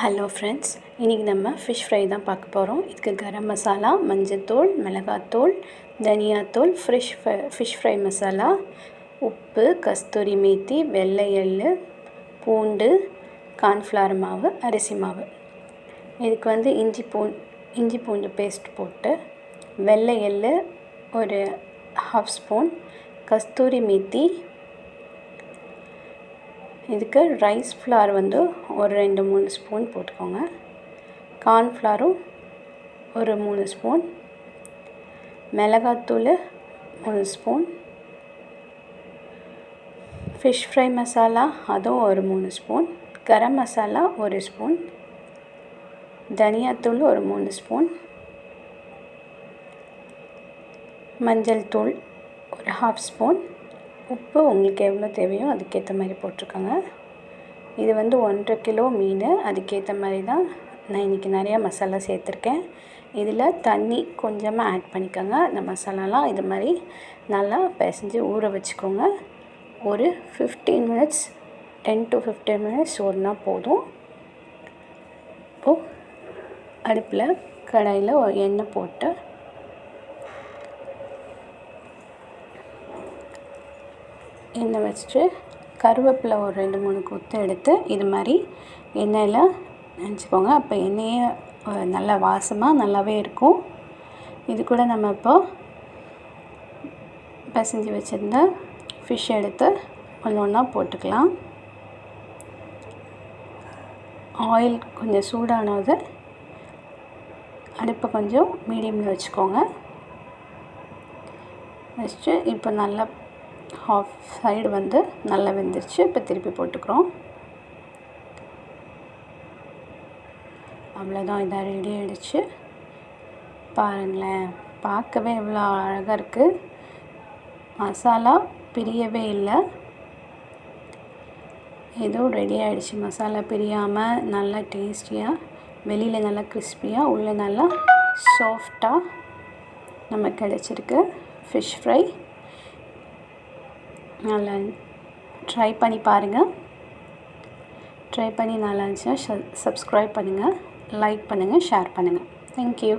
Hello friends இன்றைக்கி நம்ம fish fry தான் பார்க்க போகிறோம் இதுக்கு கரம் மசாலா மஞ்சத்தூள் மிளகாத்தூள் தனியாத்தூள் ஃப்ரெஷ் ஃபிஷ் ஃப்ரை மசாலா உப்பு கஸ்தூரி மேத்தி வெள்ளை எள்ளு பூண்டு கார்ன்ஃப்ளவர் மாவு அரிசி மாவு. இதுக்கு வந்து இஞ்சி பூ இஞ்சி பூண்டு பேஸ்ட் போட்டு வெள்ளை எள்ளு ஒரு ஹாஃப் ஸ்பூன் கஸ்தூரி மேத்தி இதுக்கு ரைஸ் ஃப்ளார் வந்து ஒரு ரெண்டு மூணு ஸ்பூன் போட்டுக்கோங்க. கார்ன்ஃப்ளாரும் ஒரு மூணு ஸ்பூன் மிளகாத்தூள் மூணு ஸ்பூன் ஃபிஷ் ஃப்ரை மசாலா அதுவும் ஒரு மூணு ஸ்பூன் கரம் மசாலா ஒரு ஸ்பூன் தனியாத்தூள் ஒரு மூணு ஸ்பூன் மஞ்சள் தூள் ஒரு ஹாஃப் ஸ்பூன் உப்பு உங்களுக்கு எவ்வளோ தேவையோ அதுக்கேற்ற மாதிரி போட்டிருக்கோங்க. இது வந்து ஒன்றரை கிலோ மீன் அதுக்கேற்ற மாதிரி தான் நான் இன்றைக்கி நிறையா மசாலா சேர்த்துருக்கேன். இதில் தண்ணி கொஞ்சமாக ஆட் பண்ணிக்கோங்க. இந்த மசாலாலாம் இது மாதிரி நல்லா பிசைஞ்சு ஊற வச்சுக்கோங்க. ஒரு fifteen minutes ten to fifteen minutes ஊறினா போதும். இப்போது அடுப்பில் கடாயில் எண்ணெய் போட்டு எண்ணெய் வச்சுட்டு கருவேப்பிலை ஒரு ரெண்டு மூணு கொத்து எடுத்து இது மாதிரி எண்ணெயில் நினச்சிக்கோங்க. அப்போ எண்ணெயே நல்லா வாசமாக நல்லாவே இருக்கும். இது கூட நம்ம இப்போ பிசைஞ்சு வச்சுருந்த ஃபிஷ் எடுத்து ஒன்று ஒன்றா போட்டுக்கலாம். ஆயில் கொஞ்சம் சூடானது அடுப்பை கொஞ்சம் மீடியமில் வச்சுக்கோங்க. வச்சுட்டு இப்போ நல்லா ஹாஃப் சைடு வந்து நல்லா வெந்துருச்சு. இப்போ திருப்பி போட்டுக்கிறோம். அவ்வளோதான் இதாக ரெடி ஆகிடுச்சு பாருங்களேன் பார்க்கவே எவ்வளோ அழகாக இருக்குது மசாலா பிரியவே இல்லை. ஏதோ ரெடி ஆகிடுச்சு மசாலா பிரியாமல் நல்லா டேஸ்டியாக வெளியில் நல்லா கிறிஸ்பியாக உள்ளே நல்லா சாஃப்டாக நமக்கு கிடச்சிருக்கு. ஃபிஷ் ஃப்ரை நல்லா ட்ரை பண்ணி பாருங்கள் ட்ரை பண்ணி நல்லா இருந்துச்சுன்னா சப்ஸ்கிரைப் பண்ணுங்கள் லைக் பண்ணுங்கள் ஷேர் பண்ணுங்கள் தேங்க்யூ